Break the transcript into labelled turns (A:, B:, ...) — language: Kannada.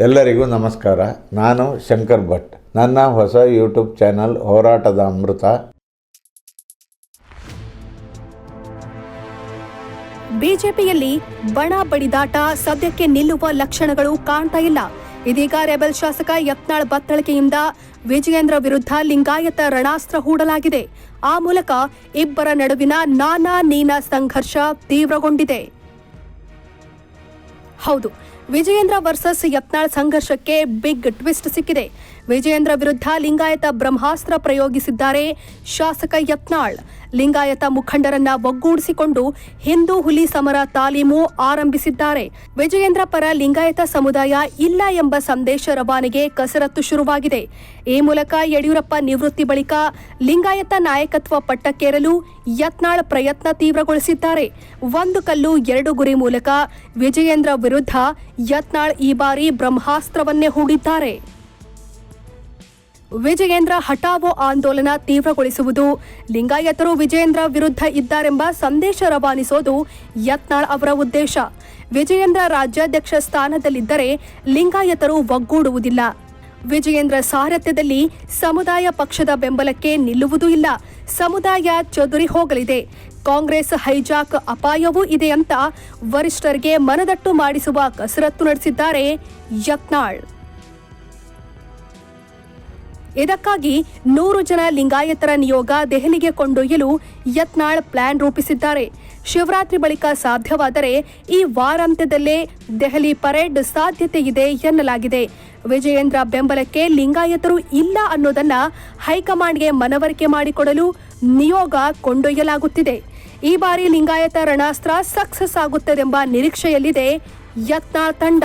A: ಎಲ್ಲರಿಗೂ ನಮಸ್ಕಾರ. ನಾನು ಶಂಕರ್ ಭಟ್. ನನ್ನ ಹೊಸ ಯೂಟ್ಯೂಬ್ ಚಾನಲ್ ಹೋರಾಟದ ಅಮೃತ.
B: ಬಿಜೆಪಿಯಲ್ಲಿ ಬಣ ಬಡಿದಾಟ ಸದ್ಯಕ್ಕೆ ನಿಲ್ಲುವ ಲಕ್ಷಣಗಳು ಕಾಣ್ತಾ ಇಲ್ಲ. ಇದೀಗ ರೆಬೆಲ್ ಶಾಸಕ ಯತ್ನಾಳ್ ಬತ್ತಳಿಕೆಯಿಂದ ವಿಜಯೇಂದ್ರ ವಿರುದ್ಧ ಲಿಂಗಾಯತ ರಣಾಸ್ತ್ರ ಹೂಡಲಾಗಿದೆ. ಆ ಮೂಲಕ ಇಬ್ಬರ ನಡುವಿನ ನಾನಾ ನೀನ ಸಂಘರ್ಷ ತೀವ್ರಗೊಂಡಿದೆ. ಹೌದು. ವಿಜಯೇಂದ್ರ ವರ್ಸಸ್ ಯತ್ನಾಳ್ ಸಂಘರ್ಷಕ್ಕೆ ಬಿಗ್ ಟ್ವಿಸ್ಟ್ ಸಿಕ್ಕಿದೆ. ವಿಜಯೇಂದ್ರ ವಿರುದ್ಧ ಲಿಂಗಾಯತ ಬ್ರಹ್ಮಾಸ್ತ್ರ ಪ್ರಯೋಗಿಸಿದ್ದಾರೆ ಶಾಸಕ ಯತ್ನಾಳ್. ಲಿಂಗಾಯತ ಮುಖಂಡರನ್ನ ಒಗ್ಗೂಡಿಸಿಕೊಂಡು ಹಿಂದೂ ಹುಲಿ ಸಮರ ತಾಲೀಮು ಆರಂಭಿಸಿದ್ದಾರೆ. ವಿಜಯೇಂದ್ರ ಪರ ಲಿಂಗಾಯತ ಸಮುದಾಯ ಇಲ್ಲ ಎಂಬ ಸಂದೇಶ ರವಾನೆಗೆ ಕಸರತ್ತು ಶುರುವಾಗಿದೆ. ಈ ಮೂಲಕ ಯಡಿಯೂರಪ್ಪ ನಿವೃತ್ತಿ ಬಳಿಕ ಲಿಂಗಾಯತ ನಾಯಕತ್ವ ಪಟ್ಟಕ್ಕೇರಲು ಯತ್ನಾಳ್ ಪ್ರಯತ್ನ ತೀವ್ರಗೊಳಿಸಿದ್ದಾರೆ. ಒಂದು ಕಲ್ಲು, ಎರಡು ಗುರಿ ಮೂಲಕ ವಿಜಯೇಂದ್ರ ಯತ್ನಾಳ್ ಈ ಬಾರಿ ಬ್ರಹ್ಮಾಸ್ತ್ರವನ್ನೇ ಹೂಡಿದ್ದಾರೆ. ವಿಜಯೇಂದ್ರ ಹಠಾವೋ ಆಂದೋಲನ ತೀವ್ರಗೊಳಿಸುವುದು, ಲಿಂಗಾಯತರು ವಿಜಯೇಂದ್ರ ವಿರುದ್ಧ ಇದ್ದಾರೆಂಬ ಸಂದೇಶ ರವಾನಿಸೋದು ಯತ್ನಾಳ್ ಅವರ ಉದ್ದೇಶ. ವಿಜಯೇಂದ್ರ ರಾಜ್ಯಾಧ್ಯಕ್ಷ ಸ್ಥಾನದಲ್ಲಿದ್ದರೆ ಲಿಂಗಾಯತರು ಒಗ್ಗೂಡುವುದಿಲ್ಲ. ವಿಜಯೇಂದ್ರ ಸಾರಥ್ಯದಲ್ಲಿ ಸಮುದಾಯ ಪಕ್ಷದ ಬೆಂಬಲಕ್ಕೆ ನಿಲ್ಲುವುದೂ ಇಲ್ಲ. ಸಮುದಾಯ ಚದುರಿ ಹೋಗಲಿದೆ. ಕಾಂಗ್ರೆಸ್ ಹೈಜಾಕ್ ಅಪಾಯವೂ ಇದೆ ಅಂತ ವರಿಷ್ಠರಿಗೆ ಮನದಟ್ಟು ಮಾಡಿಸುವ ಕಸರತ್ತು ನಡೆಸಿದ್ದಾರೆ ಯತ್ನಾಳ್. ಇದಕ್ಕಾಗಿ ನೂರು ಜನ ಲಿಂಗಾಯತರ ನಿಯೋಗ ದೆಹಲಿಗೆ ಕೊಂಡೊಯ್ಯಲು ಯತ್ನಾಳ್ ಪ್ಲಾನ್ ರೂಪಿಸಿದ್ದಾರೆ. ಶಿವರಾತ್ರಿ ಬಳಿಕ ಸಾಧ್ಯವಾದರೆ ಈ ವಾರಾಂತ್ಯದಲ್ಲೇ ದೆಹಲಿ ಪರೇಡ್ ಸಾಧ್ಯತೆ ಇದೆ ಎನ್ನಲಾಗಿದೆ. ವಿಜಯೇಂದ್ರ ಬೆಂಬಲಕ್ಕೆ ಲಿಂಗಾಯತರು ಇಲ್ಲ ಅನ್ನೋದನ್ನ ಹೈಕಮಾಂಡ್ಗೆ ಮನವರಿಕೆ ಮಾಡಿಕೊಡಲು ನಿಯೋಗ ಕೊಂಡೊಯ್ಯಲಾಗುತ್ತಿದೆ. ಈ ಬಾರಿ ಲಿಂಗಾಯತ ರಣಾಸ್ತ್ರ ಸಕ್ಸಸ್ ಆಗುತ್ತದೆಂಬ ನಿರೀಕ್ಷೆಯಲ್ಲಿದೆ ಯತ್ನಾಳ್ ತಂಡ.